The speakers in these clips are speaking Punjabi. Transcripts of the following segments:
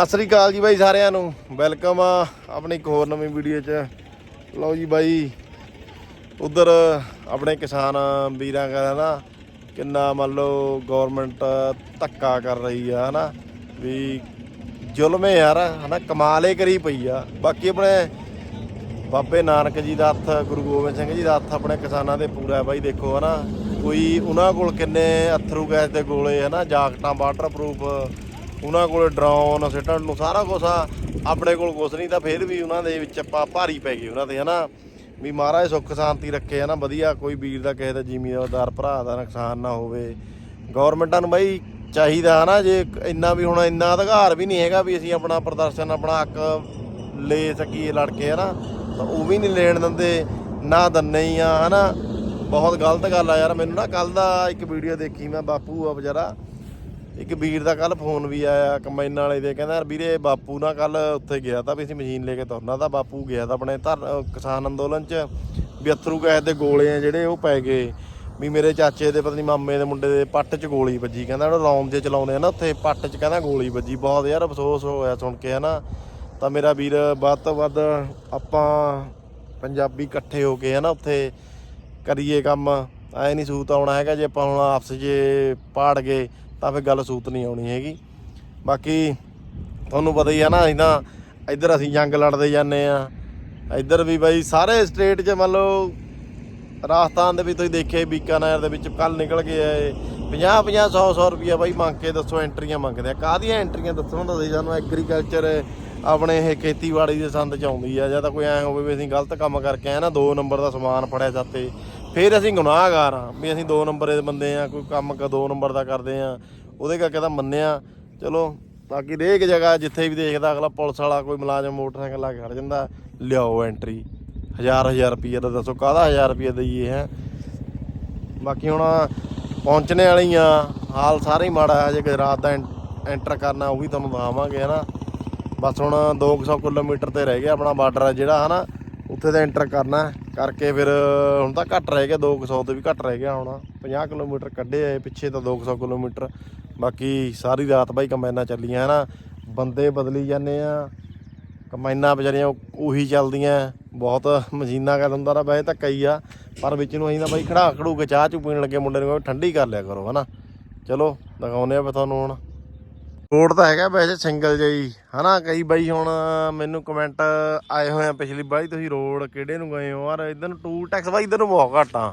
ਸਤਿ ਸ੍ਰੀ ਅਕਾਲ ਜੀ ਬਾਈ ਸਾਰਿਆਂ ਨੂੰ। ਵੈਲਕਮ ਆ ਆਪਣੀ ਇੱਕ ਹੋਰ ਨਵੀਂ ਵੀਡੀਓ 'ਚ। ਲਓ ਜੀ ਬਾਈ, ਉਧਰ ਆਪਣੇ ਕਿਸਾਨ ਵੀਰਾਂ ਦਾ ਨਾ ਕਿੰਨਾ ਮੰਨ ਲਓ ਗਵਰਨਮੈਂਟ ਧੱਕਾ ਕਰ ਰਹੀ ਆ, ਹਨਾ? ਵੀ ਜ਼ੁਲਮ ਹੈ ਯਾਰ, ਹਨਾ? ਕਮਾਲੇ ਕਰੀ ਪਈ ਆ। ਬਾਕੀ ਆਪਣੇ ਬਾਬੇ ਨਾਨਕ ਜੀ ਦਾ ਹੱਥ, ਗੁਰੂ ਗੋਬਿੰਦ ਸਿੰਘ ਜੀ ਦਾ ਹੱਥ ਆਪਣੇ ਕਿਸਾਨਾਂ ਦੇ ਪੂਰਾ ਬਾਈ, ਦੇਖੋ, ਹਨਾ? ਕੋਈ ਉਹਨਾਂ ਕੋਲ ਕਿੰਨੇ ਅਥਰੂ ਗੈਸ ਦੇ ਗੋਲੇ, ਹਨਾ? ਜਾਕਟਾਂ ਵਾਟਰਪ੍ਰੂਫ ਉਹਨਾਂ ਕੋਲ ਡਰੋਨ ਸਿੱਟਣ ਨੂੰ ਸਾਰਾ ਕੁਝ ਆ। ਆਪਣੇ ਕੋਲ ਕੁਝ ਨਹੀਂ ਤਾਂ ਫਿਰ ਵੀ ਉਹਨਾਂ ਦੇ ਵਿੱਚ ਆਪਾਂ ਭਾਰੀ ਪੈ ਗਏ ਉਹਨਾਂ ਦੇ ਹਨਾ? ਵੀ ਮਹਾਰਾਜ ਸੁੱਖ ਸ਼ਾਂਤੀ ਰੱਖੇ, ਹਨਾ? ਵਧੀਆ, ਕੋਈ ਵੀਰ ਦਾ ਕਿਸੇ ਦਾ, ਜ਼ਿਮੀਦਾਰ ਭਰਾ ਦਾ ਨੁਕਸਾਨ ਨਾ ਹੋਵੇ। ਗਵਰਨਮੈਂਟਾਂ ਨੂੰ ਬਾਈ ਚਾਹੀਦਾ, ਹਨਾ? ਜੇ ਇੰਨਾ ਵੀ ਹੁਣ ਇੰਨਾ ਅਧਿਕਾਰ ਵੀ ਨਹੀਂ ਹੈਗਾ ਵੀ ਅਸੀਂ ਆਪਣਾ ਪ੍ਰਦਰਸ਼ਨ, ਆਪਣਾ ਹੱਕ ਲੈ ਸਕੀਏ ਲੜ ਕੇ ਹਨਾ? ਤਾਂ ਉਹ ਵੀ ਨਹੀਂ ਲੈਣ ਦਿੰਦੇ, ਨਾ ਦੰਨੇ ਹੀ ਆ, ਹਨਾ? ਬਹੁਤ ਗਲਤ ਗੱਲ ਆ ਯਾਰ। ਮੈਨੂੰ ਨਾ ਕੱਲ ਦਾ ਇੱਕ ਵੀਡੀਓ ਦੇਖੀ ਮੈਂ, ਬਾਪੂ ਆ ਵਿਚਾਰਾ। ਇੱਕ ਵੀਰ ਦਾ ਕੱਲ ਫੋਨ ਵੀ ਆਇਆ ਕੰਬਾਈਨਾਂ ਵਾਲੇ ਦੇ, ਕਹਿੰਦਾ ਯਾਰ ਵੀਰੇ ਬਾਪੂ ਨਾ ਕੱਲ ਉੱਥੇ ਗਿਆ ਤਾਂ ਵੀ ਅਸੀਂ ਮਸ਼ੀਨ ਲੈ ਕੇ ਤੁਰਨਾ ਤਾਂ ਬਾਪੂ ਗਿਆ ਤਾਂ ਆਪਣੇ ਧਰ ਕਿਸਾਨ ਅੰਦੋਲਨ 'ਚ ਵੀ ਅਥਰੂ ਗੈਸ ਦੇ ਗੋਲੇ ਆ ਜਿਹੜੇ ਉਹ ਪੈ ਗਏ। ਵੀ ਮੇਰੇ ਚਾਚੇ ਦੇ ਪਤਾ ਨਹੀਂ ਮਾਮੇ ਦੇ ਮੁੰਡੇ ਦੇ ਪੱਟ 'ਚ ਗੋਲੀ ਵੱਜੀ, ਕਹਿੰਦਾ ਉਹ ਰੌਂਦ ਜੇ ਚਲਾਉਂਦੇ ਆ ਨਾ ਉੱਥੇ ਪੱਟ 'ਚ ਕਹਿੰਦਾ ਗੋਲੀ ਵੱਜੀ, ਬਹੁਤ ਯਾਰ ਅਫਸੋਸ ਹੋਇਆ ਸੁਣ ਕੇ ਹਨਾ। ਤਾਂ ਮੇਰਾ ਵੀਰ ਵੱਧ ਤੋਂ ਵੱਧ ਆਪਾਂ ਪੰਜਾਬੀ ਇਕੱਠੇ ਹੋ ਕੇ ਹਨਾ ਉੱਥੇ ਕਰੀਏ ਕੰਮ, ਐ ਨਹੀਂ ਸੂਤ ਆਉਣਾ ਹੈਗਾ ਜੇ ਆਪਾਂ ਹੁਣ ਆਪਸ 'ਚ ਪਾੜ ਗਏ ਤਾਂ ਫਿਰ ਗੱਲ ਸੂਤ ਨਹੀਂ ਆਉਣੀ ਹੈਗੀ। ਬਾਕੀ ਤੁਹਾਨੂੰ ਪਤਾ ਹੀ ਆ ਨਾ ਅਸੀਂ ਇੱਧਰ ਅਸੀਂ ਜੰਗ ਲੜਦੇ ਜਾਂਦੇ ਆ। ਇੱਧਰ ਵੀ ਬਾਈ ਸਾਰੇ ਸਟੇਟ 'ਚ ਮੰਨ ਲਓ, ਰਾਜਸਥਾਨ ਦੇ ਵੀ ਤੁਸੀਂ ਦੇਖਿਆ ਬੀਕਾਨੇਰ ਦੇ ਵਿੱਚ ਕੱਲ ਨਿਕਲ ਗਏ ਆਏ। 50 50 100 100 ਰੁਪਿਆ ਬਾਈ ਮੰਗ ਕੇ ਦੱਸੋ ਐਂਟਰੀਆਂ ਮੰਗਦੇ ਆ। ਕਾਹਦੀਆਂ ਐਂਟਰੀਆਂ ਦੱਸੋ ਤਾਂ ਤੁਸੀਂ ਸਾਨੂੰ ਐਗਰੀਕਲਚਰ ਆਪਣੇ ਇਹ ਖੇਤੀਬਾੜੀ ਦੇ ਸੰਦ ਚ ਆਉਂਦੀ ਆ, ਜਾਂ ਤਾਂ ਕੋਈ ਐ ਹੋਵੇ ਵੀ ਅਸੀਂ ਗਲਤ ਕੰਮ ਕਰਕੇ ਆਏ ਨਾ, ਦੋ ਨੰਬਰ ਦਾ ਸਮਾਨ ਫੜਿਆ ਜਾਤੇ ਫਿਰ ਅਸੀਂ ਗੁਨਾਹਗਾਰ ਆ ਵੀ ਅਸੀਂ ਦੋ ਨੰਬਰ ਦੇ ਬੰਦੇ ਆ ਕੋਈ ਕੰਮ ਕ ਦੋ ਨੰਬਰ ਦਾ ਕਰਦੇ ਆ ਉਹਦੇ ਕਰਕੇ ਤਾਂ ਮੰਨਿਆ। ਚਲੋ, ਬਾਕੀ ਰੇਕ ਜਗ੍ਹਾ ਜਿੱਥੇ ਵੀ ਦੇਖਦਾ, ਅਗਲਾ ਪੁਲਿਸ ਵਾਲਾ ਕੋਈ ਮੁਲਾਜ਼ਮ ਮੋਟਰਸਾਈਕਲ ਲਾ ਕੇ ਖੜ ਜਾਂਦਾ, ਲਿਆਓ ਐਂਟਰੀ ਹਜ਼ਾਰ ਹਜ਼ਾਰ ਰੁਪਈਆ ਦਾ ਦੱਸੋ, ਕਾਹਦਾ ਹਜ਼ਾਰ ਰੁਪਈਆ ਦਈਏ, ਹੈ? ਬਾਕੀ ਹੁਣ ਪਹੁੰਚਣੇ ਵਾਲੀ ਆ, ਹਾਲ ਸਾਰੇ ਹੀ ਮਾੜਾ ਹੈ ਜੇ ਕਿ ਰਾਤ ਦਾ ਐਂ- ਐਂਟਰ ਕਰਨਾ, ਉਹ ਵੀ ਤੁਹਾਨੂੰ ਦਿਖਾਵਾਂਗੇ, ਹਨਾ? ਬਸ ਹੁਣ 200 ਕਿਲੋਮੀਟਰ ਤੇ ਰਹਿ ਗਿਆ ਆਪਣਾ ਬਾਰਡਰ ਹੈ ਜਿਹੜਾ, ਹਨਾ? ਉੱਥੇ ਤਾਂ ਐਂਟਰ ਕਰਨਾ। ਕਰਕੇ ਫਿਰ ਹੁਣ ਤਾਂ ਘੱਟ ਰਹਿ ਗਿਆ 200 ਤੋਂ ਵੀ ਘੱਟ ਰਹਿ ਗਿਆ ਹੁਣ। 50 ਕਿਲੋਮੀਟਰ ਕੱਢੇ ਆਏ ਪਿੱਛੇ ਤਾਂ 200 ਕਿਲੋਮੀਟਰ। ਬਾਕੀ ਸਾਰੀ ਰਾਤ ਬਾਈ ਕੰਬਾਈਨਾਂ ਚੱਲੀਆਂ ਹਨਾ। ਬੰਦੇ ਬਦਲੀ ਜਾਂਦੇ ਆ। ਕੰਬਾਈਨਾਂ ਵਿਚਾਰੀਆਂ ਉਹੀ ਚੱਲਦੀਆਂ। ਬਹੁਤ ਮਸ਼ੀਨਾਂ ਕਰ ਦਿੰਦਾ ਰਾ, ਵੈਸੇ ਤਾਂ ਕਈ ਆ। ਪਰ ਵਿੱਚ ਨੂੰ ਅਸੀਂ ਤਾਂ ਬਾਈ ਖੜਾ ਖੜੂ ਕੇ ਚਾਹ ਚੂ ਪੀਣ ਲੱਗੇ, ਮੁੰਡੇ ਨੂੰ ਠੰਡੀ ਕਰ ਲਿਆ ਕਰੋ ਹਨਾ। ਚਲੋ ਦਿਖਾਉਨੇ ਆ ਫਿਰ ਤੁਹਾਨੂੰ ਹੁਣ। ਰੋਡ ਤਾਂ ਹੈਗਾ ਵੈਸੇ ਸਿੰਗਲ ਜਿਹੀ ਹਨਾ, ਕਈ ਬਾਈ ਹੁਣ ਮੈਨੂੰ ਕਮੈਂਟ ਆਏ ਹੋਏ ਆ ਪਿਛਲੀ ਬਾਈ, ਤੁਸੀਂ ਰੋਡ ਕਿਹੜੇ ਨੂੰ ਗਏ ਹੋ? ਯਾਰ ਇਧਰ ਨੂੰ ਟੂਲ ਟੈਕਸ ਬਾਈ, ਇਧਰ ਨੂੰ ਬਹੁਤ ਘੱਟ ਆ।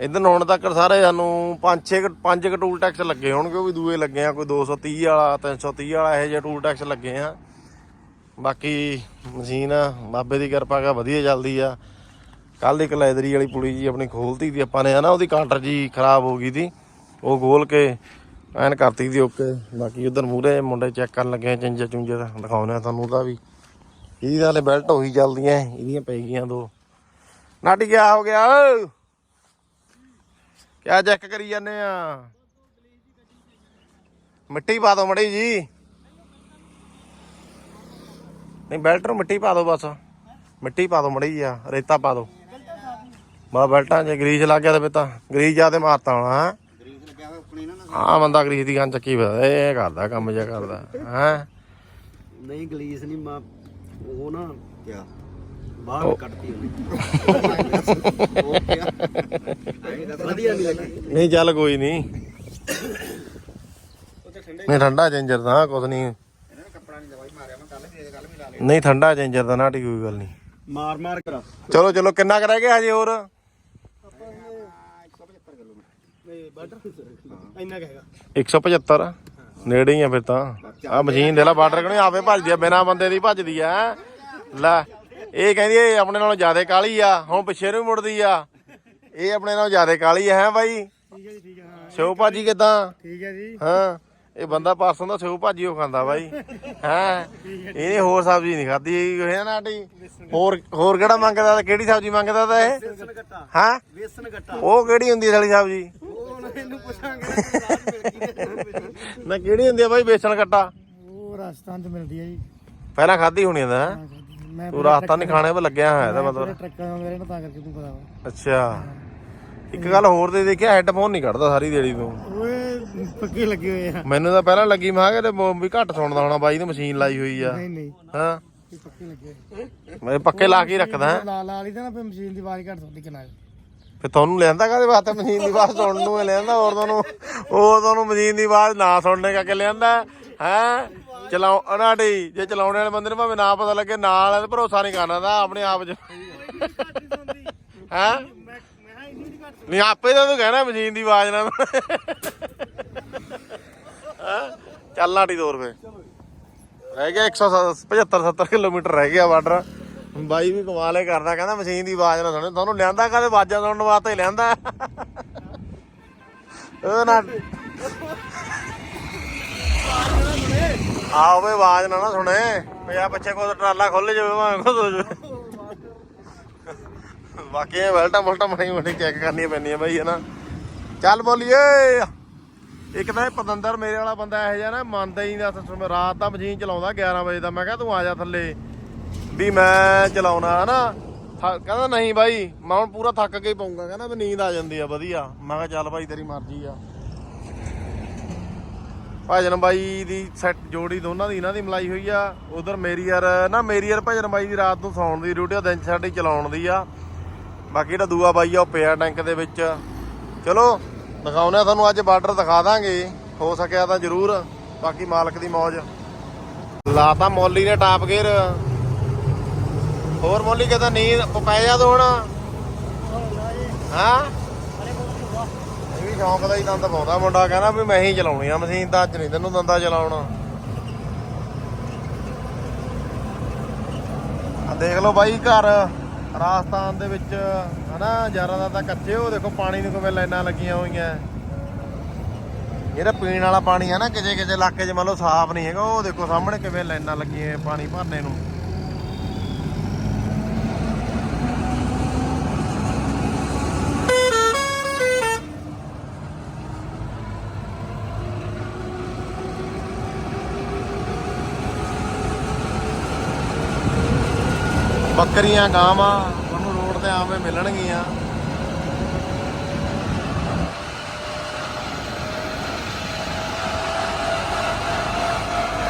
ਇਧਰ ਨੂੰ ਹੁਣ ਤੱਕ ਸਾਰੇ ਸਾਨੂੰ 5 6 5 ਟੂਲ ਟੈਕਸ ਲੱਗੇ ਹੋਣਗੇ ਵੀ ਦੂਏ ਲੱਗੇ ਆ, ਕੋਈ 230 ਵਾਲਾ 330 ਵਾਲਾ, ਇਹੋ ਜਿਹੇ ਟੂਲ ਟੈਕਸ ਲੱਗੇ ਆ। ਬਾਕੀ ਮਸ਼ੀਨ ਬਾਬੇ ਦੀ ਕਿਰਪਾ ਕਾ ਵਧੀਆ ਚੱਲਦੀ ਆ। ਕੱਲ ਇੱਕ ਲੈਦਰੀ ਵਾਲੀ ਪੁੜੀ ਜੀ ਆਪਣੀ ਖੋਲਤੀ ਦੀ ਆਪਾਂ ਨੇ, ਹਨਾ, ਉਹਦੀ ਕਾਂਟਰ ਜੀ ਖਰਾਬ ਹੋ ਗਈ ਸੀ। ਉਹ ਖੋਲ ਕੇ ਐਨ ਕਰਤੀ ਦੀ ਓਕੇ। ਬਾਕੀ ਉਧਰ ਮੂਰੇ ਮੁੰਡੇ ਚੈੱਕ ਕਰਨ ਲੱਗੇ ਆ, ਚੰਜੇ ਚੁੰਜੇ ਦਾ। ਦਿਖਾਉਣੇ ਆ ਤੁਹਾਨੂੰ ਉਹਦਾ ਵੀ। ਇਹਦੀ ਤਾਂ ਬੈਲਟ ਹੋਈ ਚੱਲਦੀਆਂ, ਇਹਦੀਆਂ ਪੈ ਗਈਆਂ ਦੋ। ਨਾਟੀ, ਕਿਆ ਹੋ ਗਿਆ? ਕਿਆ ਚੈੱਕ ਕਰੀ ਜਾਂਦੇ ਆ? ਮਿੱਟੀ ਪਾ ਦੋ ਮੜੀ ਜੀ। ਨਹੀਂ ਬੈਲਟ ਨੂੰ ਮਿੱਟੀ ਪਾ ਦੋ ਬਸ। ਮਿੱਟੀ ਪਾ ਦੋ ਮੜੀ ਆ ਰੇਤਾ ਪਾ ਦੋ। ਬਾ ਬੈਲਟਾਂ 'ਚ ਗਰੀਜ਼ ਲੱਗ ਗਿਆ ਤੇ ਫਿਰ ਤਾਂ। ਗਰੀਸ ਜਿਆਦੇ ਮਾਰਤਾ ਹੋਣਾ ਹਾਂ ਗਰੀਸ ਲੱਗਿਆ ਹੋਇਆ ਆਪਣੀ ਨਾ ਆ ਬੰਦਾ ਗਰੀਸ ਦੀ ਗੰਨ ਚੱਕੀ ਫਿਰਦਾ ਇਹ ਕਰਦਾ ਕੰਮ ਜਿਹਾ ਕਰਦਾ ਹੈ? ਨਹੀਂ ਗਲੀਸ ਨਹੀਂ ਮਾ ਉਹ ਨਾ ਕਿਆ? ਬਾਹਰ ਕੱਢਤੀ ਉਹਨੇ। ਉਹ ਕਿਆ? ਵਧੀਆ ਨਹੀਂ ਲੱਗੀ। ਨਹੀਂ ਚੱਲ ਕੋਈ ਨਹੀਂ। ਨਹੀਂ ਠੰਡਾ ਚੇਂਜਰ ਦਾ ਕੁਝ ਨਹੀਂ। ਇਹਨਾਂ ਨੇ ਕੱਪੜਾ ਨਹੀਂ ਦਵਾਈ ਮਾਰਿਆ ਮੈਂ ਕੱਲ ਵੀ ਕੱਲ ਵੀ ਲਾ ਲਿਆ ਨਹੀਂ ਠੰਡਾ ਚੇਂਜਰ ਦਾ ਨਾ ਕੋਈ ਗੱਲ ਨਹੀਂ। ਮਾਰ ਮਾਰ ਕਰ। ਚਲੋ ਚਲੋ ਕਿੰਨਾ ਕੁ ਰਹਿ ਗਿਆ ਹਜੇ ਹੋਰ 175 ਕਿਲੋਮੀਟਰ ਨਹੀਂ ਬਾਰਡਰ ਇੰਨਾ ਕਹੇਗਾ 175 ਨੇੜੇ ਹੀ ਆ ਫਿਰ ਤਾਂ। ਆ ਮਸ਼ੀਨ ਦੇ ਲਾ ਬਾਰਡਰ ਕਣੀ ਆਪੇ ਭੱਜਦੀ ਆ ਬਿਨਾ ਬੰਦੇ ਦੀ ਭੱਜਦੀ ਆ ਲੈ ਇਹ ਕਹਿੰਦੀ ਇਹ ਆਪਣੇ ਨਾਲੋਂ ਜ਼ਿਆਦਾ ਕਾਲੀ ਆ ਹੁਣ ਪਿੱਛੇ ਨੂੰ ਮੁੜਦੀ ਆ। ਇਹ ਆਪਣੇ ਨਾਲੋਂ ਜ਼ਿਆਦਾ ਕਾਲੀ ਆ ਹੈ ਬਾਈ? ਠੀਕ ਹੈ ਜੀ ਠੀਕ ਹੈ ਹਾਂ ਸਿਓ ਭਾਜੀ ਕਿਦਾਂ? ਠੀਕ ਹੈ ਜੀ। ਹਾਂ। ਇਹ ਬੰਦਾ ਪਾਸੋਂ ਦਾ ਸਿਓ ਭਾਜੀ ਉਹ ਖਾਂਦਾ ਬਾਈ। ਹੈ? ਇਹਨੇ ਹੋਰ ਸਬਜ਼ੀ ਨਹੀਂ ਖਾਦੀ ਹੈ ਨਾ ਆਂਟੀ ਹੋਰ ਹੋਰ ਕਿਹੜਾ ਮੰਗਦਾ ਤਾਂ ਕਿਹੜੀ ਸਬਜ਼ੀ ਮੰਗਦਾ ਤਾਂ ਇਹ? ਬੇਸਨ ਗੱਟਾ ਹਾਂ? ਬੇਸਨ ਗੱਟਾ ਉਹ ਕਿਹੜੀ ਹੁੰਦੀ ਸਾਲੀ ਸਬਜ਼ੀ? ਉਹ ਹੁਣ ਇਹਨੂੰ ਪੁੱਛਾਂਗੇ ਨਾ ਕਿਹੜੀ ਹੁੰਦੀ ਆ ਬਾਈ ਬੇਸਣ ਕੱਟਾ ਉਹ ਰਾਜਸਥਾਨ ਚ ਮਿਲਦੀ ਹੈ ਜੀ। ਪਹਿਲਾਂ ਖਾਦੀ ਹੋਣੀ ਆ ਤਾਂ ਮੈਂ ਤੂੰ ਰਾਤਾਂ ਨਹੀਂ ਖਾਣੇ 'ਤੇ ਲੱਗਿਆ ਹੋਇਆ ਇਹਦਾ ਮਤਲਬ। ਟਰੱਕਾਂ ਵਗੈਰਾ ਨਾ ਤਾਂ ਕਰਕੇ ਤੂੰ ਪਤਾ ਵਾ। ਅੱਛਾ। ਇੱਕ ਗੱਲ ਹੋਰ ਤੇ ਦੇਖਿਆ ਹੈੱਡਫੋਨ ਨਹੀਂ ਕੱਢਦਾ ਸਾਰੀ ਦਿਹਾੜੀ ਤੂੰ। ਓਏ ਪੱਕੇ ਲੱਗੇ ਹੋਏ ਆ। ਮੈਨੂੰ ਤਾਂ ਪਹਿਲਾਂ ਲੱਗੀ ਮੈਂ ਕਿਹਾ ਤੇ ਵੀ ਘੱਟ ਸੁਣਦਾ ਹੋਣਾ ਬਾਈ ਦੀ ਮਸ਼ੀਨ ਲਾਈ ਹੋਈ ਆ। ਨਹੀਂ ਨਹੀਂ। ਹਾਂ। ਇਹ ਪੱਕੇ ਲੱਗੇ ਹੋਏ ਮੈਂ ਪੱਕੇ ਲਾ ਕੇ ਹੀ ਰੱਖਦਾ ਹੈਂ। ਲਾ ਲਾ ਲਈ ਤਾਂ ਨਾ ਫਿਰ ਮਸ਼ੀਨ ਦੀ ਆਵਾਜ਼ ਘੱਟ ਸੁਣਦੀ ਕਿਨਾਂ ਫਿਰ ਤੁਹਾਨੂੰ ਲਿਆਂਦਾ ਕਾਹਦੇ ਵਾਸਤੇ ਮਸ਼ੀਨ ਦੀ ਆਵਾਜ਼ ਸੁਣਨ ਨੂੰ? ਲਿਆਂਦਾ ਹੋਰ ਤੁਹਾਨੂੰ ਉਹ ਤੁਹਾਨੂੰ ਮਸ਼ੀਨ ਦੀ ਆਵਾਜ਼ ਨਾ ਸੁਣਨੇ ਕਰਕੇ ਲਿਆਂਦਾ ਹੈ? ਚਲਾਉ ਅਨਾੜੀ ਜੇ ਚਲਾਉਣੇ ਵਾਲੇ ਬੰਦੇ ਨੂੰ ਭਾਵੇਂ ਨਾ ਪਤਾ ਲੱਗੇ ਨਾਲ ਭਰੋਸਾ ਨਹੀਂ ਕਰਨਾ ਦਾ ਆਪਣੇ ਆਪ 'ਚ। ਹੈ? ਨਹੀਂ, ਆਪੇ ਤਾਂ ਤੂੰ ਕਹਿਣਾ ਮਸ਼ੀਨ ਦੀ ਆਵਾਜ਼ ਨਾਲ। ਹੈਂ? ਚੱਲ ਨਾਟੀ ਦੋ ਰੁਪਏ ਰਹਿ ਗਿਆ 175 70 ਕਿਲੋਮੀਟਰ ਰਹਿ ਗਿਆ ਬਾਰਡਰ। ਬਾਈ ਵੀ ਕਮਾਲੇ ਕਰਦਾ, ਕਹਿੰਦਾ ਮਸ਼ੀਨ ਦੀ ਆਵਾਜ਼ ਨਾ ਸੁਣੇ। ਤੁਹਾਨੂੰ ਲਿਆਂਦਾ ਕਦੇ ਆਵਾਜ਼ਾਂ ਸੁਣਨ ਵਾਸਤੇ ਲਿਆਂਦਾ? ਉਹ ਨਾ ਆਓ ਆਵਾਜ਼ ਨਾ ਨਾ ਸੁਣੇ। ਪਿਆ ਪਿੱਛੇ ਕੋਈ ਟਰਾਲਾ ਖੁੱਲ ਜਾਵੇ, ਭਾਵੇਂ ਕੁਝ ਹੋ ਜਾਵੇ। ਬਾਕੀ ਇਹ ਵਲਟਾ ਮਲਟਾ ਮਣੀ ਚੈੱਕ ਕਰਨੀਆਂ ਪੈਂਦੀਆਂ ਬਾਈ, ਹਨਾ? ਚੱਲ ਬੋਲੀਏ। ਇੱਕ ਤਾਂ ਇਹ ਪਤੰਦਰ ਮੇਰੇ ਵਾਲਾ ਬੰਦਾ ਇਹੋ ਜਿਹਾ ਨਾ, ਮੰਨਦਾ ਹੀ ਨਹੀਂ ਰਾਤ ਦਾ ਮਸ਼ੀਨ ਚਲਾਉਂਦਾ 11 ਵਜੇ ਦਾ, ਮੈਂ ਕਿਹਾ ਤੂੰ ਆ ਜਾ ਥੱਲੇ। ਵੀ ਮੈਂ ਚਲਾਉਣਾ, ਹਨਾ? ਕਹਿੰਦਾ ਨਹੀਂ ਬਾਈ, ਮੈਂ ਹੁਣ ਪੂਰਾ ਥੱਕ ਕੇ ਹੀ ਪਾਉਂਗਾ ਕਹਿੰਦਾ ਵੀ ਨੀਂਦ ਆ ਜਾਂਦੀ ਆ, ਵਧੀਆ। ਮੈਂ ਕਿਹਾ ਚੱਲ ਬਾਈ, ਤੇਰੀ ਮਰਜ਼ੀ ਆ। ਭਜਨ ਬਾਈ ਦੀ ਸੈੱਟ ਜੋੜੀ ਦੋਨਾਂ ਦੀ, ਇਹਨਾਂ ਦੀ ਮਲਾਈ ਹੋਈ ਆ। ਉਧਰ ਮੇਰੀ ਯਾਰ, ਨਾ ਮੇਰੀ ਯਾਰ ਭਜਨ ਬਾਈ ਦੀ ਰਾਤ ਨੂੰ ਸੌਣ ਦੀ ਡਿਊਟੀ ਆ, ਦਿਨ 'ਚ ਸਾਡੀ ਚਲਾਉਣ ਦੀ ਆ। ਬਾਕੀ ਜਿਹੜਾ ਦੂਆ ਬਾਈ ਆ, ਉਹ ਪਿਆ ਟੈਂਕ ਦੇ ਵਿੱਚ। ਚਲੋ ਦਿਖਾਉਨੇ ਆ ਤੁਹਾਨੂੰ, ਅੱਜ ਬਾਰਡਰ ਦਿਖਾ ਦਾਂਗੇ। ਹੋ ਸਕਿਆ ਤਾਂ ਜ਼ਰੂਰ, ਬਾਕੀ ਮਾਲਕ ਦੀ ਮੌਜ। ਲਾਤਾ ਮੌਲੀ ਨੇ ਟਾਪ ਗੇਅਰ। ਹੋਰ ਮੌਲੀ ਕਹਿੰਦਾ ਨੀਂਦ ਪੈ ਜਾ ਤੂੰ ਹੁਣ। ਹਾਂ? ਇਹ ਵੀ ਸ਼ੌਂਕ ਦਾ ਹੀ ਦੰਦ ਪਾਉਂਦਾ ਮੁੰਡਾ, ਕਹਿੰਦਾ ਵੀ ਮੈਂ ਹੀ ਚਲਾਉਣੀ ਆ ਮਸ਼ੀਨ ਤਾਂ, ਅੱਜ ਨਹੀਂ ਤੈਨੂੰ ਦੰਦਾ ਚਲਾਉਣਾ। ਆ ਦੇਖ ਲਓ ਬਾਈ ਘਰ। ਰਾਜਸਥਾਨ ਦੇ ਵਿੱਚ, ਹਨਾ ਯਾਰਾਂ ਦਾ ਤਾਂ ਕੱਚੇ, ਉਹ ਦੇਖੋ ਪਾਣੀ ਨੂੰ ਕਿਵੇਂ ਲਾਈਨਾਂ ਲੱਗੀਆਂ ਹੋਈਆਂ। ਜਿਹੜਾ ਪੀਣ ਵਾਲਾ ਪਾਣੀ ਹੈ ਨਾ ਕਿਸੇ ਕਿਸੇ ਇਲਾਕੇ 'ਚ ਮੰਨ ਲਓ ਸਾਫ਼ ਨਹੀਂ ਹੈਗਾ, ਉਹ ਦੇਖੋ ਸਾਹਮਣੇ ਕਿਵੇਂ ਲਾਈਨਾਂ ਲੱਗੀਆਂ ਪਾਣੀ ਭਰਨੇ ਨੂੰ। ਬੱਕਰੀਆਂ, ਗਾਵਾਂ ਤੁਹਾਨੂੰ ਰੋਡ ਤੇ ਆਵੇਂ ਮਿਲਣਗੀਆਂ।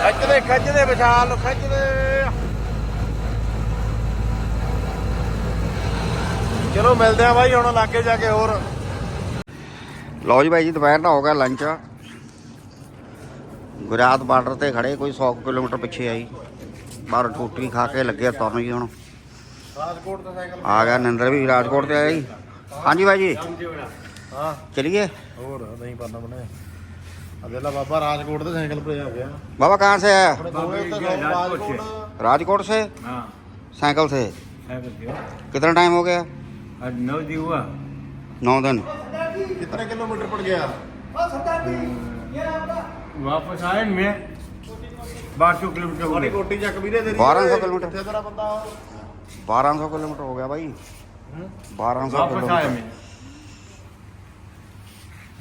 ਖੱਜਦੇ ਖੱਜਦੇ ਵਿਸ਼ਾਲ ਖੱਜਦੇ ਚਲੋ, ਮਿਲਦੇ ਆ ਬਾਈ, ਹੁਣ ਲਾਗੇ ਜਾ ਕੇ ਹੋਰ। ਲਓ ਜੀ ਬਾਈ ਜੀ, ਦੁਪਹਿਰ ਦਾ ਹੋ ਗਿਆ ਲੰਚ ਗੁਜਰਾਤ ਬਾਰਡਰ ਤੇ ਖੜੇ, ਕੋਈ 100 ਕਿਲੋਮੀਟਰ ਪਿੱਛੇ ਆਈ। ਬਾਹਰ ਰੋਟੀ ਖਾ ਕੇ ਲੱਗੇ ਤੁਰਨ ਜੀ ਹੁਣ। ਰਾਜਕੋਟ ਤੋਂ ਸਾਈਕਲ ਆ ਗਿਆ ਨਿੰਦਰ ਵੀ ਰਾਜਕੋਟ ਤੇ ਆਇਆ ਜੀ ਹਾਂਜੀ ਬਾਈ ਜੀ ਹਾਂ ਚਲਿਏ ਹੋਰ ਨਹੀਂ ਪਤਾ ਮਨੇ ਅਦੇਲਾ ਬਾਬਾ ਰਾਜਕੋਟ ਤੇ ਸਾਈਕਲ ਤੇ ਆ ਗਿਆ बाबा कहाँ से है ਆਪਣੇ ਦੋਵੇਂ ਉੱਤੇ ਸੌ ਰਾਜਕੋਟ राजकोट से हाँ साइकिल से साइकिल से हो। कितना टाइम हो गया आज नौ दिन हुआ नौ दिन कितने किलोमीटर पड़ गया वापस आए न मैं बारह सौ किलोमीटर हो ਸਾਡੀ गए ਕੋਟੀ ਚੱਕ ਵੀਰੇ ਤੇਰੀ 1200 ਕਿਲੋਮੀਟਰ। ਕਿੱਥੇ ਤੇਰਾ ਬੰਦਾ बारह सौ किलोमीटर 1200 ਕਿਲੋਮੀਟਰ ਹੋ ਗਿਆ ਬਾਈ 1200 ਕਿਲੋਮੀਟਰ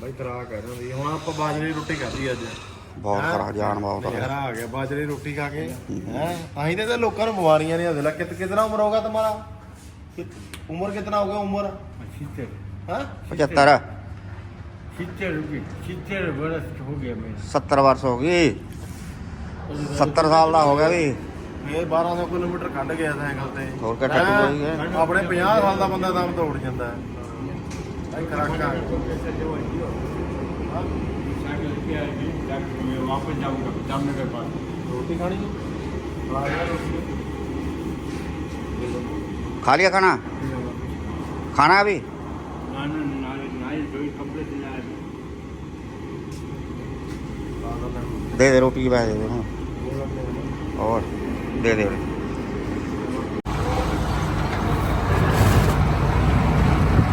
ਬਾਈ ਤਰਾ ਕਰ ਰਹੀ ਹੁਣ ਆਪਾਂ ਬਾਜਰੇ ਦੀ ਰੋਟੀ ਖਾਧੀ ਅੱਜ ਬਹੁਤ ਖਰਾ ਜਾਨ ਬਾਤ ਆ ਆ ਗਿਆ ਬਾਜਰੇ ਰੋਟੀ ਖਾ ਕੇ ਹੈ ਆਹੀ ਨੇ ਲੋਕਾਂ ਨੂੰ ਬਿਮਾਰੀਆਂ ਨੇ ਅਦਲਾ ਕਿਤ ਕਿਤਨਾ ਉਮਰ ਹੋਗਾ ਤੁਹਾਡਾ ਉਮਰ ਕਿਤਨਾ ਹੋਗਾ ਉਮਰ 75 ਹਾਂ 75 70 ਰੁਪਏ 70 ਵਰਸ ਹੋ ਗਿਆ ਮੈਂ 70 ਵਰਸ ਹੋ ਗਈ 70 ਸਾਲ ਦਾ ਹੋ ਗਿਆ ਵੀ गया भी ਇਹ 1200 ਕਿਲੋਮੀਟਰ ਕੱਢ ਗਿਆ ਸਾਈਕਲ ਤੇ ਹੋਰ ਕਿਆ ਟੱਕ ਹੈਂ? ਹੋਈ ਹੈ। ਆਪਣੇ 50 ਸਾਲ ਦਾ ਬੰਦਾ ਦਮ ਤੋੜ ਜਾਂਦਾ ਹੈ ਭਾਈ ਖਰਾਕਾਂ साइकिल लेके आएगी जाके मैं वापस जाऊंगा जामनगर पास ਰੋਟੀ ਖਾਣੀ ਆ ਗਿਆ ਰੋਟੀ खा लिया खाना खाना अभी ना ना ना ना दो ही कपड़े से लाए दे दे रोटी की पैसे दे दे और ਦੇ ਦੇ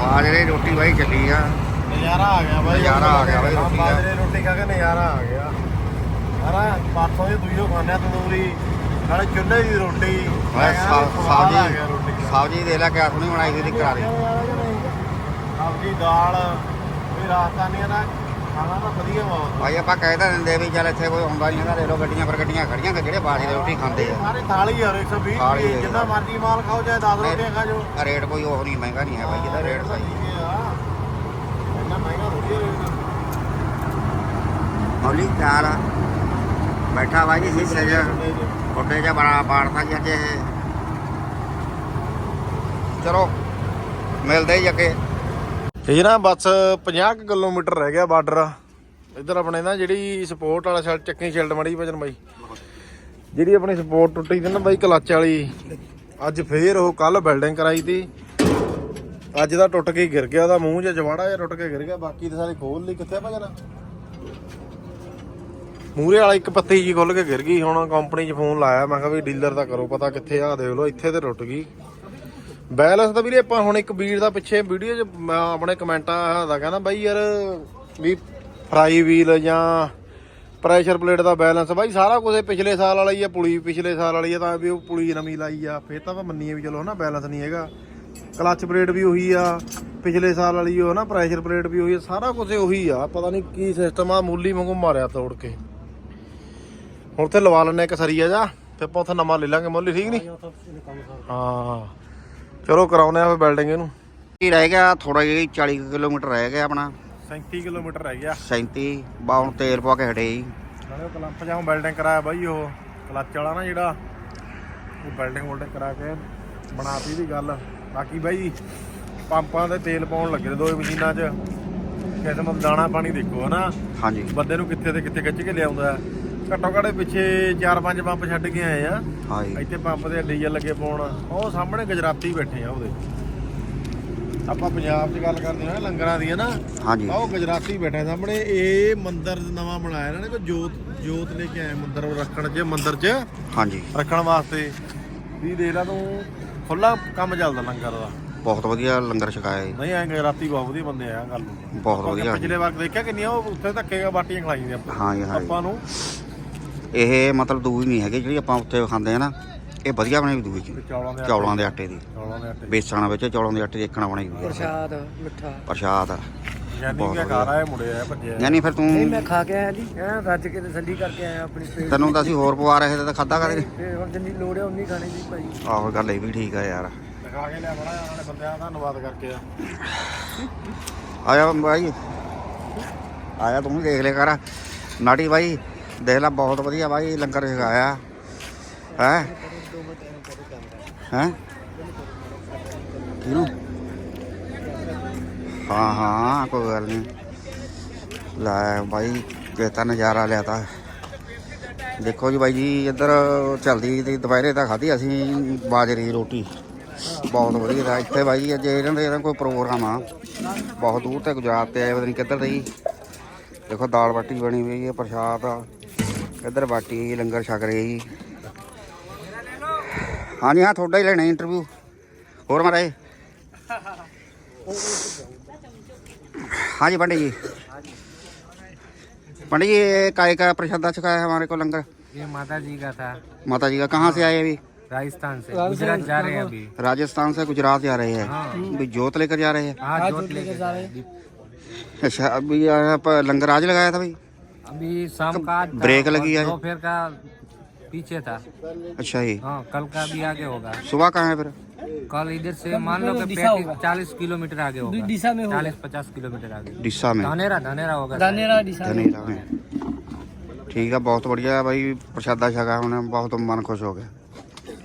ਬਾਜਰੇ ਰੋਟੀ ਬਾਈ ਚੱਲੀ ਆ। ਨਜ਼ਾਰਾ ਆ ਗਿਆ ਬਾਈ। ਨਜ਼ਾਰਾ ਆ ਗਿਆ ਬਾਈ ਰੋਟੀ ਦਾ। ਬਾਜਰੇ ਰੋਟੀ ਖਾ ਕੇ ਨਜ਼ਾਰਾ ਆ ਗਿਆ। ਹਰਾ ਪਾਸੋਂ ਹੀ ਦੂਜੋ ਖਾਣਿਆ ਤੰਦੂਰੀ ਨਾਲੇ ਚੁੱਲ੍ਹੇ ਦੀ ਰੋਟੀ। ਸਬਜ਼ੀ ਸਾਬਜੀ ਦੇ ਲੈ ਕੇ ਆਸਣੀ ਬਣਾਈ ਸੀ ਦੀ ਕਰਾਰੀ ਸਬਜੀ ਦਾਲ ਵੀ ਰਾਤਾਨੀਆਂ ਨਾਲ ਖਾਣਾ ਤਾਂ ਵਧੀਆ ਬਹੁਤ ਭਾਈ ਆਪਾਂ ਕਹਿ ਤਾਂ ਦਿੰਦੇ ਵੀ ਚੱਲ ਇੱਥੇ ਕੋਈ ਹੁੰਦਾ ਨਹੀਂ ਹੈਗਾ ਲੈ ਲਓ ਗੱਡੀਆਂ ਪਰ ਗੱਡੀਆਂ ਖੜੀਆਂ ਤੇ ਜਿਹੜੇ ਬਾਜਰੇ ਦੀ ਰੋਟੀ ਖਾਂਦੇ ਆ। ਸਾਰੇ ਥਾਲੀ ਯਾਰ 120 ਥਾਲੀ ਰੁਪਏ ਹੈ ਜਿੰਨਾ। ਮਰਜ਼ੀ ਮਾਲ ਖਾਓ ਚਾਹੇ 10 ਰੁਪਏ ਖਾ ਜਾਓ ਰੇਟ ਕੋਈ ਉਹ ਨਹੀਂ ਮਹਿੰਗਾ ਨਹੀਂ ਹੈ ਭਾਈ ਇਹਦਾ ਰੇਟ ਸਹੀ ਹੈ ਇੰਨਾ ਮਹਿੰਗਾ ਹੈ ਹੌਲੀ ਚਾਲ ਆ? ਬੈਠਾ ਬਾਈ ਜੀ ਹਿੱਸੇ 'ਚ। ਕੋਠੇ 'ਚ ਬੜਾ ਪਾੜਦਾ ਜੀ ਅੱਜ ਇਹ। ਚਲੋ ਮਿਲਦੇ ਹੀ ਅੱਗੇ। ਇਹ ਨਾ ਬਸ 50 ਕੁ ਕਿਲੋਮੀਟਰ ਰਹਿ ਗਿਆ ਬਾਰਡਰ। ਇੱਧਰ ਆਪਣੇ ਨਾ ਜਿਹੜੀ ਸਪੋਰਟ ਵਾਲਾ ਸ਼ੈਲਟ ਚੱਕੀ ਸ਼ੈਲਟ ਮੜੀ ਵਜਨ ਬਾਈ। ਜਿਹੜੀ ਆਪਣੀ ਸਪੋਰਟ ਟੁੱਟੀ ਸੀ ਨਾ ਬਾਈ ਕਲੱਚ ਵਾਲੀ, ਅੱਜ ਫੇਰ ਉਹ ਕੱਲ ਬਿਲਡਿੰਗ ਕਰਾਈ ਤੀ। ਅੱਜ ਦਾ ਟੁੱਟ ਕੇ ਗਿਰ ਗਿਆ, ਉਹਦਾ ਮੂੰਹ ਜਿਹਾ ਜਵਾੜਾ ਜਿਹਾ ਟੁੱਟ ਕੇ ਗਿਰ ਗਿਆ, ਬਾਕੀ ਤੇ ਸਾਰੇ ਖੋਲ ਲਈ ਕਿੱਥੇ ਭਜਨ? ਮੂਰੇ ਵਾਲਾ ਇੱਕ ਪੱਤੀ ਜੀ ਖੁੱਲ ਕੇ ਗਿਰ ਗਈ, ਹੁਣ ਕੰਪਨੀ 'ਚ ਫੋਨ ਲਾਇਆ, ਮੈਂ ਕਿਹਾ ਵੀ ਡੀਲਰ ਦਾ ਕਰੋ ਪਤਾ ਕਿੱਥੇ ਆ ਦੇਖ ਲਓ, ਇੱਥੇ ਤੇ ਟੁੱਟ ਗਈ। ਬੈਲੈਂਸ ਤਾਂ ਵੀਰੇ ਆਪਾਂ ਹੁਣ ਇੱਕ ਵੀਰ ਦਾ ਪਿੱਛੇ ਵੀਡੀਓ 'ਚ ਆਪਣੇ ਕਮੈਂਟਾਂ ਦਾ ਕਹਿੰਦਾ ਬਾਈ ਯਾਰ ਵੀ ਫਰਾਈ ਵੀਲ ਜਾਂ ਪ੍ਰੈਸ਼ਰ ਪਲੇਟ ਦਾ ਬੈਲੈਂਸ ਬਾਈ ਸਾਰਾ ਕੁਝ ਪਿਛਲੇ ਸਾਲ ਵਾਲਾ ਹੀ ਆ ਪੁਲੀ ਪਿਛਲੇ ਸਾਲ ਵਾਲੀ ਆ ਤਾਂ ਵੀ ਉਹ ਪੁਲੀ ਨਵੀਂ ਲਾਈ ਆ। ਫੇਰ ਤਾਂ ਆਪਾਂ ਮੰਨੀਏ ਵੀ ਚਲੋ ਹਨਾ ਬੈਲੈਂਸ ਨਹੀਂ ਹੈਗਾ। ਕਲੱਚ ਪਲੇਟ ਵੀ ਉਹੀ ਆ ਪਿਛਲੇ ਸਾਲ ਵਾਲੀ ਉਹ ਨਾ ਪ੍ਰੈਸ਼ਰ ਪਲੇਟ ਵੀ ਉਹੀ ਆ ਸਾਰਾ ਕੁਝ ਉਹੀ ਆ। ਪਤਾ ਨਹੀਂ ਕੀ ਸਿਸਟਮ ਆ ਮੂਲੀ ਵਾਂਗੂ ਮਾਰਿਆ ਤੋੜ ਕੇ। ਹੁਣ ਤੇ ਲਵਾ ਲੈਣੇ ਇੱਕ ਸਰੀਆ ਜਾ ਤੇ ਆਪਾਂ ਉੱਥੇ ਨਵਾਂ ਲੈ ਲਾਂਗੇ ਮੁੱਲ ਠੀਕ ਨਹੀਂ? ਹਾਂ। ਚਲੋ ਕਰਾਉਨੇ ਆ ਫਿਰ ਬਿਲਡਿੰਗ ਇਹਨੂੰ। ਕੀ ਰਹਿ ਗਿਆ ਥੋੜਾ ਜਿਹਾ 40 ਕੁ ਕਿਲੋਮੀਟਰ ਰਹਿ ਗਿਆ ਆਪਣਾ। 37 ਕਿਲੋਮੀਟਰ ਰਹਿ ਗਿਆ। 37 ਬਾਉਣ ਤੇਲ ਪਾ ਕੇ ਹਟੇ ਜੀ। ਨਾਲੇ ਉਹ ਕਲੰਪ ਜਾਂ ਬਿਲਡਿੰਗ ਕਰਾਇਆ ਬਾਈ ਉਹ ਕਲੱਚ ਵਾਲਾ ਨਾ ਜਿਹੜਾ ਉਹ ਬਿਲਡਿੰਗ ਬਿਲਡਿੰਗ ਕਰਾ ਕੇ ਬਣਾਤੀ ਦੀ ਗੱਲ। ਬਾਕੀ ਬਾਈ ਪੰਪਾਂ ਤੇ ਤੇਲ ਪਾਉਣ ਲੱਗੇ ਨੇ ਦੋਏ ਮਸ਼ੀਨਾਂ 'ਚ। ਕਿਸਮਤ ਦਾਣਾ ਪਾਣੀ ਦੇਖੋ ਹਨਾ। ਹਾਂਜੀ। ਬੰਦੇ ਨੂੰ ਕਿੱਥੇ ਤੇ ਕਿੱਥੇ ਖਿੱਚ ਕੇ ਲਿਆਉਂਦਾ। ਘੱਟੋ ਘੱਟ ਪਿੱਛੇ 4-5 ਪੰਪ ਛੱਡ ਕੇ ਆਏ ਆ। ਹਾਂ ਜੀ ਇੱਥੇ ਪੰਪ ਦੇ ਡੀਜ਼ਲ ਲੱਗੇ ਪਾਉਣ। ਉਹ ਸਾਹਮਣੇ ਗੁਜਰਾਤੀ ਬੈਠੇ ਆ ਉਹਦੇ। ਆਪਾਂ ਪੰਜਾਬ 'ਚ ਗੱਲ ਕਰਦੇ ਹਾਂ ਲੰਗਰਾਂ ਦੀ ਹੈ ਨਾ। ਹਾਂਜੀ। ਉਹ ਗੁਜਰਾਤੀ ਬੈਠਾ ਸਾਹਮਣੇ। ਇਹ ਮੰਦਿਰ ਨਵਾਂ ਬਣਾਇਆ ਇਹਨਾਂ ਨੇ ਕੋਈ ਜੋਤ ਜੋਤ ਲੈ ਕੇ ਆਏ ਮੰਦਿਰ ਰੱਖਣ 'ਚ ਮੰਦਿਰ 'ਚ। ਹਾਂਜੀ। ਰੱਖਣ ਵਾਸਤੇ। ਵੀ ਦੇਖ ਲਾ ਤੂੰ ਖੁੱਲਾ ਕੰਮ ਚੱਲਦਾ ਲੰਗਰ ਦਾ। ਬਹੁਤ ਵਧੀਆ ਲੰਗਰ ਛਕਾਇਆ ਜੀ। ਨਹੀਂ ਐ ਗੁਜਰਾਤੀ ਬਹੁਤ ਵਧੀਆ ਬੰਦੇ ਆ ਗੱਲ ਬਹੁਤ ਵਧੀਆ। ਪਿਛਲੇ ਵਾਰ ਦੇਖਿਆ ਕਿੰਨੀਆਂ ਉਹ ਉੱਥੇ ਧੱਕੇ ਬਾਟੀਆਂ ਖਲਾਈ ਦੀਆਂ ਆਪਾਂ ਹਾਂ ਜੀ ਹਾਂ ਆਪਾਂ ਨੂੰ। ਇਹ ਮਤਲਬ ਦੂਈ ਨਹੀਂ ਹੈਗੀ ਜਿਹੜੀ ਆਪਾਂ ਉੱਥੇ ਖਾਂਦੇ ਆ ਨਾ ਇਹ ਵਧੀਆ ਬਣੀ ਵੀ ਦੂਈ ਚ ਚੌਲਾਂ ਦੇ ਆਟੇ। ਦੀ ਚੌਲਾਂ ਦੇ ਆਟੇ। ਬੇਸਣ ਵਿੱਚ ਚੌਲਾਂ ਦੇ ਆਟੇ ਦੀ ਇੱਕਣਾ ਬਣੀ ਹੋਈ ਪ੍ਰਸ਼ਾਦ ਮਿੱਠਾ। ਪ੍ਰਸ਼ਾਦ। ਬਹੁਤ ਕਿ ਖਾ ਰਹਾ ਮੁੰਡੇ ਆ ਭੱਜੇ ਆ ਯਾਨੀ ਫਿਰ ਨਹੀਂ ਤੂੰ ਮੈਂ ਖਾ ਕੇ ਆਇਆ ਜੀ। ਐ ਰੱਜ ਕੇ ਤਸੱਲੀ ਕਰਕੇ ਆਇਆ ਆਪਣੀ ਪੇਟ ਤੈਨੂੰ ਤਾਂ ਅਸੀਂ ਹੋਰ ਪਵਾ ਰਹੇ ਤੇ ਤਾਂ ਖਾਦਾ ਤੇ ਹੁਣ ਜਿੰਨੀ ਲੋੜ ਹੈ ਉਨੀ ਖਾਣੀ ਜੀ ਭਾਈ। ਆਹੋ ਗੱਲ ਇਹ ਵੀ ਠੀਕ ਆ ਯਾਰ। ਦਿਖਾ ਕੇ ਲਿਆ ਬੜਾ ਉਹਨਾਂ ਨੇ ਬੰਦਿਆਂ ਦਾ ਧੰਨਵਾਦ ਕਰਕੇ ਆ। ਆਇਆ ਬਾਈ। ਆਇਆ ਤੂੰ ਵੀ ਦੇਖ ਲਿਆ ਕਰ। ਦੇਖ ਲੈ, ਬਹੁਤ ਵਧੀਆ ਬਾਈ, ਲੰਗਰ ਛਕਾਇਆ। ਹੈ? ਹੈ? ਕਿਹਨੂੰ? ਹਾਂ ਹਾਂ, ਕੋਈ ਗੱਲ ਨਹੀਂ ਲੈ ਬਾਈ, ਕਿਤਾ ਨਜ਼ਾਰਾ ਲਿਆ ਤਾ ਦੇਖੋ ਜੀ ਬਾਈ ਜੀ, ਇੱਧਰ ਚਲਦੀ ਤੇ ਦੁਪਹਿਰੇ ਤਾਂ ਖਾਧੀ ਅਸੀਂ ਬਾਜਰੇ ਦੀ ਰੋਟੀ। ਬਹੁਤ ਵਧੀਆ ਦਾ ਇੱਥੇ ਬਾਈ ਜੀ ਅੱਜ ਇਹਨਾਂ ਦੇ ਇਹਦਾ ਕੋਈ ਪ੍ਰੋਗਰਾਮ ਆ। ਬਹੁਤ ਦੂਰ ਤੇ ਗੁਜਰਾਤ ਤੇ ਆਏ, ਪਤਾ ਨਹੀਂ ਕਿੱਧਰ ਦੇ। ਜੀ ਦੇਖੋ ਦਾਲ ਬਾਟੀ ਬਣੀ ਹੋਈ ਹੈ, ਪ੍ਰਸ਼ਾਦ। ਆ ਇੱਧਰ ਬਾਟੀ ਹੈ ਜੀ, ਲੰਗਰ ਛਕ ਰਹੇ ਜੀ ਹਾਂਜੀ ਹਾਂ ਤੁਹਾਡਾ ਹੀ ਲੈਣਾ ਇੰਟਰਵਿਊ ਹੋਰ ਮਾਰੇ ਹਾਂਜੀ पंडित जी पंडित जी ये काय का प्रसादा छकाया है हमारे को लंगर ये माता जी का था माता जी का कहाँ से आए अभी राजस्थान से गुजरात जा रहे हैं अभी राजस्थान से गुजरात जा रहे हैं अभी जोत लेकर जा रहे हैं हाँ जोत लेके जा रहे हैं अच्छा अभी यहाँ पर लंगर आज लगाया था भाई अभी शाम का ब्रेक लगी है दोपहर का पीछे था। अच्छा ही हाँ कल का भी आगे होगा। सुबह कहाँ है फिर? कल इधर से मान लो कि चालीस किलोमीटर आगे होगा। दिशा में चालीस पचास किलोमीटर आगे। दिशा में। धनेरा धनेरा होगा धनेरा डिशा धनेरा में। ठीक है बहुत बढ़िया है भाई। प्रसादा छका उन्हें बहुत मन खुश हो गया।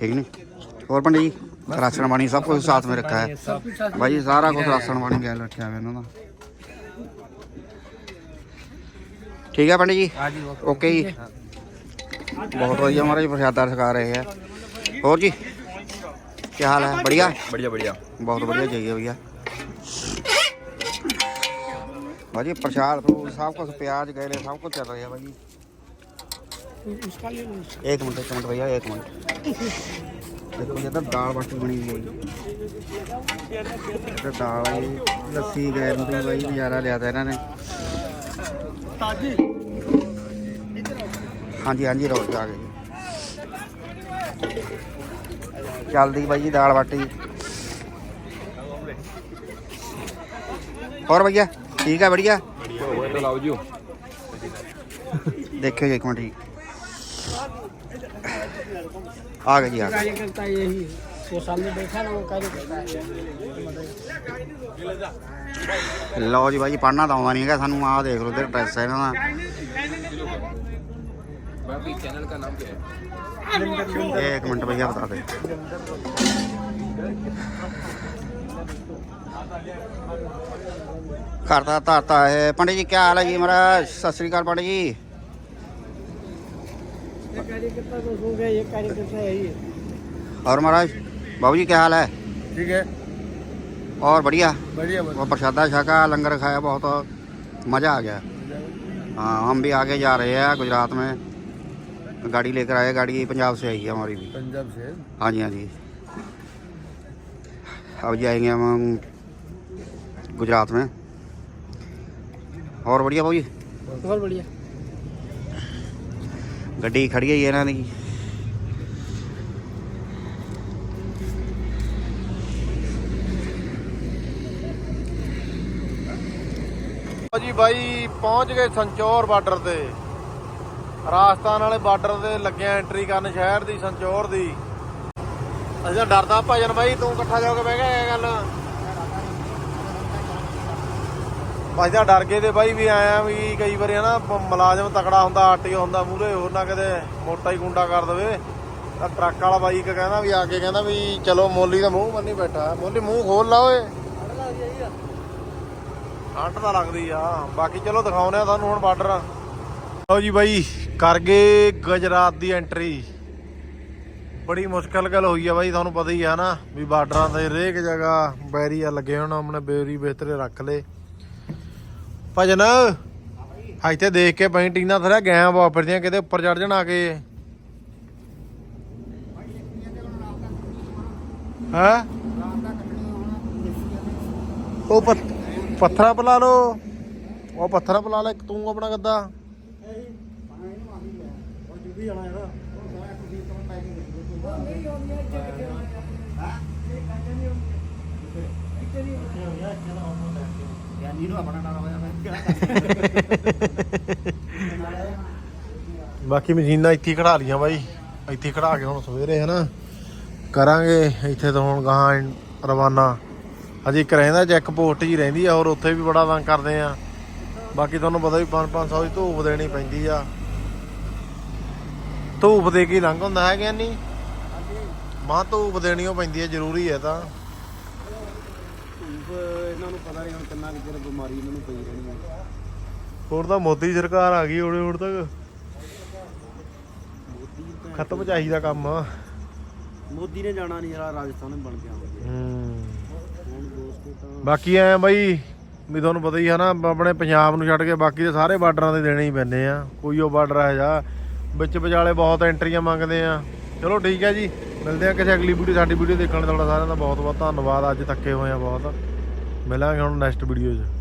ठीक नहीं? और पंडित जी राशन पानी सब कुछ साथ में रखा है। भाई सारा कुछ राशन पानी गया रखा है इन्होंने ठीक है पंडित जी हाँ जी ओके ओके जी बहुत बढ़िया हमारे प्रसादा सिखा रहे हैं और जी क्या हाल है बढ़िया बढ़िया बढ़िया बहुत बढ़िया चाहिए भैया भाजी प्रसाद फ्रूट सब कुछ प्याज गैले सब कुछ चल रहा है भाजी एक मिनट एक मिनट भैया एक मिनट देखो ये तो दाल बाटी बनी हुई है ये दाल है लस्सी गैर मतलब भाई नज़ारा लिया था इन्होंने ਹਾਂਜੀ ਹਾਂਜੀ ਰੋਜ਼ ਆ ਗਏ। ਚੱਲਦੀ ਬਾਈ ਜੀ ਦਾਲ ਬਾਟੀ। ਹੋਰ ਭਈਆ ਠੀਕ ਹੈ ਵਧੀਆ? ਲਾਓ ਜੀ ਦੇਖਿਓ ਜੀ ਇੱਕ ਮਿੰਟ ਆ ਗਏ ਜੀ ਆ ਗਏ। कार्य करता है यही वो सामने बैठा ना वो कार्य करता है ਲਓ ਜੀ ਬਾਈ ਪੜਨਾ ਤਾਂ ਆਉਂਦਾ ਨਹੀਂ ਹੈਗਾ ਸਾਨੂੰ ਆਹ ਦੇਖ ਲਓ ਤੇ ਡਰੈਸ ਹੈ ਇਹਨਾਂ ਦਾ अभी चैनल का नाम क्या है एक मिनट भैया बता दे करता ताता है पंडित जी क्या हाल है जी महाराज सत श्रीकाल पंडित जी ये कार्यकर्ता तो सो गए ये कार्यकर्ता है ही और महाराज बाबू जी क्या हाल है? ठीक है। और बढ़िया? बढ़िया प्रसादा शाखा लंगर खाया बहुत मज़ा आ गया। हाँ हम भी आगे जा रहे हैं गुजरात में। गाड़ी लेकर आए गाड़ी पंजाब से आई है हमारी भी। पंजाब से? हाँ जी हाँ जी। अब जाएँगे हम गुजरात में। और बढ़िया भाई और बढ़िया। गड्डी खड़ी है ये ना नहीं ਜੀ ਬਾਈ, ਪਹੁੰਚ ਗਏ ਸੰਚੌਰ ਬਾਰਡਰ ਤੇ। ਰਾਜਸਥਾਨ ਵਾਲੇ ਬਾਰਡਰ ਤੇ ਲੱਗਿਆ ਐਂਟਰੀ ਕਰਨ ਸ਼ਹਿਰ ਦੀ, ਸੰਚੌਰ ਦੀ। ਅਸੀਂ ਤਾਂ ਡਰਦਾ ਭਜਨ ਬਾਈ, ਤੂੰ ਇਕੱਠਾ ਜਾ ਕੇ ਬਹਿ ਗਿਆ ਗੱਲ? ਅਸੀਂ ਤਾਂ ਡਰ ਗਏ ਤੇ ਬਾਈ ਵੀ ਆਇਆ ਵੀ ਕਈ ਵਾਰੀ ਹਨਾ ਪ- ਮੁਲਾਜ਼ਮ ਤਕੜਾ ਹੁੰਦਾ, ਆਰਟੀਓ ਹੁੰਦਾ ਮੂਰੇ ਹੋਰ ਨਾ ਕਿਤੇ ਮੋਟਾ ਹੀ ਗੁੰਡਾ ਕਰ ਦਵੇ। ਤਾਂ ਟਰੱਕ ਵਾਲਾ ਬਾਈ ਕਹਿੰਦਾ ਵੀ ਆ ਕੇ ਕਹਿੰਦਾ ਵੀ ਚਲੋ ਮੋਲੀ ਦਾ ਮੂੰਹ ਬੰਨੀ ਬੈਠਾ। ਮੋਲੀ ਮੂੰਹ ਖੋਲ ਲਾ ਓਏ। ਠੰਡ ਤਾਂ ਲੱਗਦੀ ਆ। ਬਾਕੀ ਚਲੋ ਦਿਖਾਉਨੇ ਆ ਤੁਹਾਨੂੰ ਹੁਣ ਬਾਰਡਰ। ਲਓ ਜੀ ਬਾਈ, ਕਰ ਗਏ ਗੁਜਰਾਤ ਦੀ ਐਂਟਰੀ ਬੜੀ ਮੁਸ਼ਕਲ ਗੱਲ ਹੋਈ ਆ ਬਾਈ, ਤੁਹਾਨੂੰ ਪਤਾ ਹੀ ਆ ਨਾ, ਵੀ ਬਾਰਡਰਾਂ ਤੇ ਹਰੇਕ ਜਗ੍ਹਾ ਬੈਰੀਅਰ ਲੱਗੇ ਹੋਣ, ਆਪਣੇ ਬੇਰੀ ਬਿਹਤਰੇ ਰੱਖ ਲੇ ਭਜਨ ਇੱਥੇ ਦੇਖ ਕੇ ਪਈ ਟੀਨਾ ਥਰਾ ਗੈਂ ਵਾਪਰਦੀਆਂ ਕਿਤੇ ਉੱਪਰ ਚੜ ਜਾਣ ਆ ਕੇ। ਹੈ? ਉਹ ਪੱਥ- ਪੱਥਰਾਂ ਪਲਾ ਲੋ ਉਹ ਪੱਥਰਾਂ ਪਲਾ ਲੈ ਤੂੰ ਆਪਣਾ ਗੱਦਾ। ਬਾਕੀ ਮਸ਼ੀਨਾਂ ਇੱਥੇ ਖੜਾ ਲੀਆਂ ਬਾਈ। ਇੱਥੇ ਖੜਾ ਕੇ ਹੁਣ ਸਵੇਰੇ ਹੈ ਨਾ ਕਰਾਂਗੇ। ਇੱਥੇ ਤੋਂ ਹੁਣ ਗਾਹਾਂ ਰਵਾਨਾ। ਅਜੇ ਇੱਕ ਰਹਿੰਦਾ ਚੈੱਕ ਪੋਸਟ ਜੀ ਰਹਿੰਦੀ ਆ ਔਰ ਉੱਥੇ ਵੀ ਬੜਾ ਤੰਗ ਕਰਦੇ ਆ। ਬਾਕੀ ਤੁਹਾਨੂੰ ਪਤਾ ਵੀ 5-500 ਦੀ ਧੂਪ ਦੇਣੀ ਪੈਂਦੀ ਆ। ਧੂਪ ਦੇ ਕੇ ਲੰਘ ਹੁੰਦਾ ਹੈ ਨਹੀਂ? ਮਾਂ ਧੂਪ ਦੇਣੀ ਉਹ ਪੈਂਦੀ ਹੈ ਜ਼ਰੂਰੀ ਹੈ ਤਾਂ। ਧੂਪ ਇਹਨਾਂ ਨੂੰ ਪਤਾ ਨਹੀਂ ਹੁਣ ਕਿੰਨਾ ਕੁ ਚਿਰ ਬਿਮਾਰੀ ਇਹਨਾਂ ਨੂੰ ਪਈ ਰਹਿਣੀ ਹੈ ਹੋਰ ਤਾਂ ਮੋਦੀ ਸਰਕਾਰ ਆ ਗਈ ਉੜੇ ਉੜ ਤੱਕ। ਖਤਮ ਚਾਹੀਦਾ ਕੰਮ। ਮੋਦੀ ਨੇ ਜਾਣਾ ਨਹੀਂ ਯਾਰ ਰਾਜਸਥਾਨ ਬਣ ਗਿਆ ਹੂੰ। ਹੁਣ ਬਾਕੀ ਐ ਬਾਈ, ਵੀ ਤੁਹਾਨੂੰ ਪਤਾ ਹੀ ਹੈ ਨਾ, ਆਪਣੇ ਪੰਜਾਬ ਨੂੰ ਛੱਡ ਕੇ ਬਾਕੀ ਦੇ ਸਾਰੇ ਬਾਰਡਰਾਂ ਦੇ ਦੇਣੇ ਹੀ ਪੈਂਦੇ ਆ। ਕੋਈ ਉਹ ਬਾਰਡਰ ਹੈ ਜਾ, ਵਿੱਚ ਵਿਚਾਲੇ ਬਹੁਤ ਐਂਟਰੀਆਂ ਮੰਗਦੇ ਆ। ਚਲੋ ਠੀਕ ਹੈ ਜੀ, ਮਿਲਦੇ ਆ ਕਿਸੇ ਅਗਲੀ ਵੀਡੀਓ, ਸਾਡੀ ਵੀਡੀਓ ਦੇਖਣ ਦਾ ਤੁਹਾਡਾ ਸਾਰਿਆਂ ਦਾ ਬਹੁਤ ਬਹੁਤ ਧੰਨਵਾਦ, ਅੱਜ ਥੱਕੇ ਹੋਏ ਆ ਬਹੁਤ। ਮਿਲਾਂਗੇ ਹੁਣ ਨੈਕਸਟ ਵੀਡੀਓ 'ਚ।